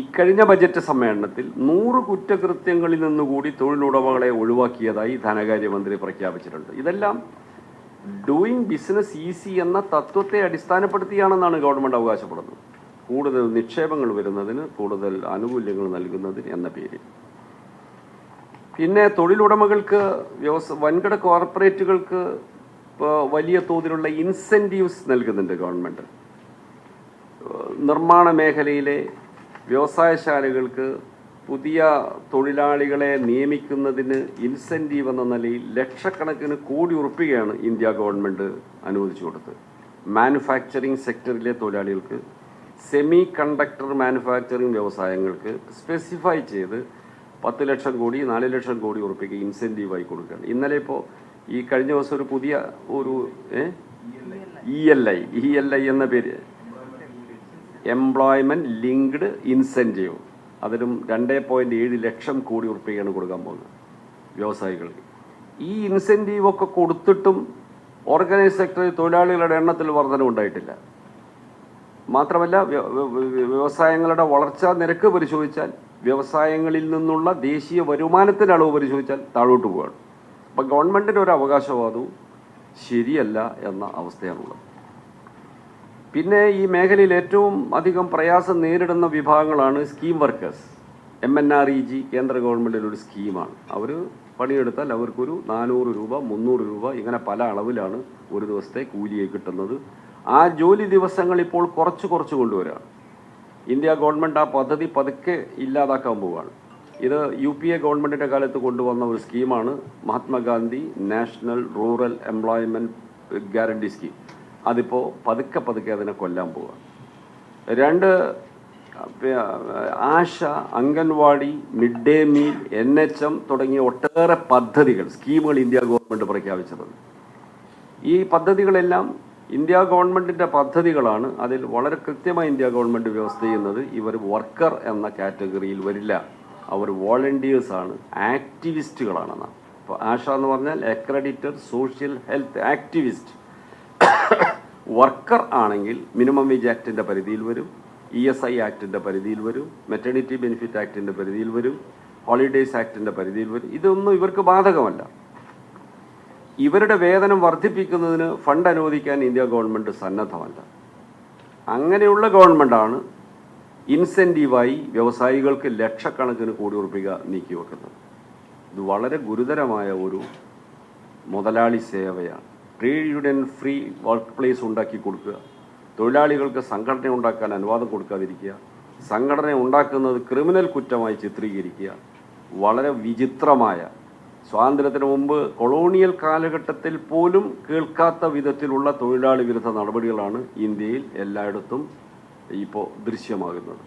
ഇക്കഴിഞ്ഞ ബജറ്റ് സമ്മേളനത്തിൽ നൂറ് കുറ്റകൃത്യങ്ങളിൽ നിന്നുകൂടി തൊഴിലുടമകളെ ഒഴിവാക്കിയതായി ധനകാര്യമന്ത്രി പ്രഖ്യാപിച്ചിട്ടുണ്ട്. ഇതെല്ലാം ഡൂയിങ് ബിസിനസ് ഈസി എന്ന തത്വത്തെ അടിസ്ഥാനപ്പെടുത്തിയാണെന്നാണ് ഗവൺമെന്റ് അവകാശപ്പെടുന്നത്. കൂടുതൽ നിക്ഷേപങ്ങൾ വരുന്നതിന് കൂടുതൽ ആനുകൂല്യങ്ങൾ നൽകുന്നതിന് എന്ന പേരിൽ. പിന്നെ തൊഴിലുടമകൾക്ക് വ്യവസ വൻകിട കോർപ്പറേറ്റുകൾക്ക് വലിയ തോതിലുള്ള ഇൻസെന്റീവ്സ് നൽകുന്നുണ്ട് ഗവൺമെന്റ് നിർമ്മാണ മേഖലയിലെ വ്യവസായശാലകൾക്ക് പുതിയ തൊഴിലാളികളെ നിയമിക്കുന്നതിന് ഇൻസെന്റീവ് എന്ന നിലയിൽ ലക്ഷക്കണക്കിന് കോടി ഉറപ്പികയാണ് ഇന്ത്യ ഗവൺമെന്റ് അനുവദിച്ചു കൊടുത്തത്. മാനുഫാക്ചറിങ് സെക്ടറിലെ തൊഴിലാളികൾക്ക് സെമി കണ്ടക്ടർ മാനുഫാക്ചറിങ് വ്യവസായങ്ങൾക്ക് സ്പെസിഫൈ ചെയ്ത് പത്ത് ലക്ഷം കോടി നാല് ലക്ഷം കോടി ഉറപ്പിക്ക് ഇൻസെന്റീവായി കൊടുക്കുകയാണ്. ഇന്നലെ ഇപ്പോൾ ഈ കഴിഞ്ഞ ദിവസം ഒരു പുതിയ ഒരു E L I E L I എന്ന പേര് എംപ്ലോയ്മെന്റ് ലിങ്ക്ഡ് ഇൻസെന്റീവ് അതിലും രണ്ടേ പോയിന്റ് ഏഴ് ലക്ഷം കോടി ഉറുപ്പികയാണ് കൊടുക്കാൻ പോകുന്നത് വ്യവസായികൾക്ക്. ഈ ഇൻസെന്റീവ് ഒക്കെ കൊടുത്തിട്ടും ഓർഗനൈസ് സെക്ടറിൽ തൊഴിലാളികളുടെ എണ്ണത്തിൽ വർധന ഉണ്ടായിട്ടില്ല. മാത്രമല്ല വ്യ- വ്യ- വ്യവസായങ്ങളുടെ വളർച്ചാ നിരക്ക് പരിശോധിച്ചാൽ വ്യവസായങ്ങളിൽ നിന്നുള്ള ദേശീയ വരുമാനത്തിന്റെ അളവ് പരിശോധിച്ചാൽ താഴോട്ട് പോവുകയാണ്. അപ്പം ഗവൺമെന്റിന്റെ ഒരു അവകാശവാദവും ശരിയല്ല എന്ന അവസ്ഥയാണുള്ളത്. പിന്നെ ഈ മേഖലയിൽ ഏറ്റവും അധികം പ്രയാസം നേരിടുന്ന വിഭാഗങ്ങളാണ് scheme workers. M N R E G കേന്ദ്ര ഗവൺമെന്റിന്റെ ഒരു സ്കീമാണ്. അവർ പണിയെടുത്താൽ അവർക്കൊരു നാനൂറ് രൂപ മുന്നൂറ് രൂപ ഇങ്ങനെ പല അളവിലാണ് ഒരു ദിവസത്തെ കൂലിയെ കിട്ടുന്നത്. ആ ജോലി ദിവസങ്ങൾ ഇപ്പോൾ കുറച്ച് കുറച്ച് കൊണ്ടുവരാണ് ഇന്ത്യ ഗവൺമെന്റ് ആ പദ്ധതി പതുക്കെ ഇല്ലാതാക്കാൻ പോവുകയാണ് ഇത് യു പി എ ഗവൺമെന്റിന്റെ കാലത്ത് കൊണ്ടുവന്ന ഒരു സ്കീമാണ് Mahatma Gandhi national rural employment guarantee scheme. അതിപ്പോൾ പതുക്കെ പതുക്കെ അതിനെ കൊല്ലാൻ പോവുക രണ്ട് ആശ anganwadi mid day meal N H M തുടങ്ങിയ ഒട്ടേറെ പദ്ധതികൾ സ്കീമുകൾ ഇന്ത്യ ഗവൺമെന്റ് പ്രഖ്യാപിച്ചിട്ടുണ്ട് ഈ പദ്ധതികളെല്ലാം ഇന്ത്യ ഗവൺമെന്റിന്റെ പദ്ധതികളാണ്. അതിൽ വളരെ കൃത്യമായി ഇന്ത്യ ഗവൺമെന്റ് വ്യവസ്ഥ ചെയ്യുന്നത് ഇവർ വർക്കർ എന്ന കാറ്റഗറിയിൽ വരില്ല. അവർ വോളണ്ടിയേഴ്സാണ് ആക്ടിവിസ്റ്റുകളാണെന്നാണ്. ഇപ്പോൾ ആശ എന്ന് പറഞ്ഞാൽ accredited social health activist worker ആണെങ്കിൽ മിനിമം വേജ് ആക്ടിന്റെ പരിധിയിൽ വരും ഇ എസ് ഐ ആക്ടിന്റെ പരിധിയിൽ വരും മെറ്റേണിറ്റി ബെനിഫിറ്റ് ആക്ടിന്റെ പരിധിയിൽ വരും ഹോളിഡേയ്സ് ആക്ടിന്റെ പരിധിയിൽ വരും. ഇതൊന്നും ഇവർക്ക് ബാധകമല്ല. ഇവരുടെ വേതനം വർദ്ധിപ്പിക്കുന്നതിന് ഫണ്ട് അനുവദിക്കാൻ ഇന്ത്യ ഗവൺമെന്റ് സന്നദ്ധമല്ല. അങ്ങനെയുള്ള ഗവൺമെന്റാണ് ഇൻസെന്റീവായി വ്യവസായികൾക്ക് ലക്ഷക്കണക്കിന് കോടി ഉറപ്പിക നീക്കി വെക്കുന്നത് ഇത് വളരെ ഗുരുതരമായ ഒരു മുതലാളി സേവയാണ്. Trade union free work place ഉണ്ടാക്കി കൊടുക്കുക. തൊഴിലാളികൾക്ക് സംഘടന ഉണ്ടാക്കാൻ അനുവാദം കൊടുക്കാതിരിക്കുക. സംഘടന ഉണ്ടാക്കുന്നത് ക്രിമിനൽ കുറ്റമായി ചിത്രീകരിക്കുക. വളരെ വിചിത്രമായ സ്വാതന്ത്ര്യത്തിന് മുമ്പ് കൊളോണിയൽ കാലഘട്ടത്തിൽ പോലും കേൾക്കാത്ത വിധത്തിലുള്ള തൊഴിലാളി വിരുദ്ധ നടപടികളാണ് ഇന്ത്യയിൽ എല്ലായിടത്തും ഇപ്പോൾ ദൃശ്യമാകുന്നത്.